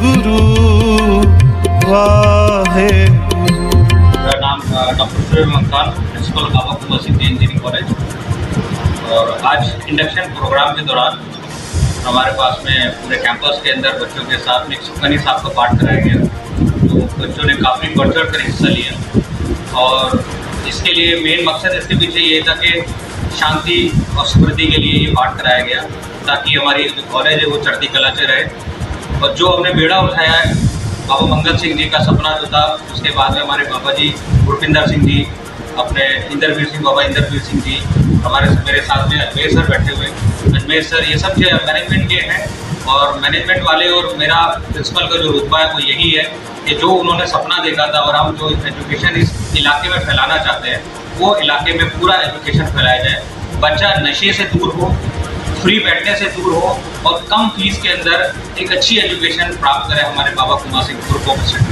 गुरु वाहे। मेरा नाम doctor Suresh principal engineering college और आज इंडक्शन प्रोग्राम के दौरान हमारे पास में पूरे कैंपस के अंदर बच्चों के साथ में सुकनी साहब का पाठ कराया गया। तो बच्चों ने काफ़ी बढ़ चढ़ कर हिस्सा लिया। और इसके लिए मेन मकसद इसके पीछे ये था कि शांति और समृद्धि के लिए ये पाठ कराया गया, ताकि हमारी जो कॉलेज है वो चढ़ती कला से रहे। और जो हमने बेड़ा उठाया है, बाबा मंगल सिंह जी का सपना जो था, उसके बाद में हमारे बाबा जी, गुरपिंदर सिंह जी, अपने इंद्रवीर सिंह, बाबा इंद्रवीर सिंह जी, हमारे मेरे साथ में अजमेर सर बैठे हुए। अजमेर सर, ये सब जो मैनेजमेंट के हैं, और मैनेजमेंट वाले और मेरा प्रिंसिपल का जो रुतबा है, वो यही है कि जो उन्होंने सपना देखा था, और हम जो एजुकेशन इस इलाके में फैलाना चाहते हैं, वो इलाके में पूरा एजुकेशन फैलाया जाए। बच्चा नशे से दूर हो फ्री बैठने से दूर हो और कम फीस के अंदर एक अच्छी एजुकेशन प्राप्त करे हमारे बाबा कुमार सिंह ग्रुप ऑफ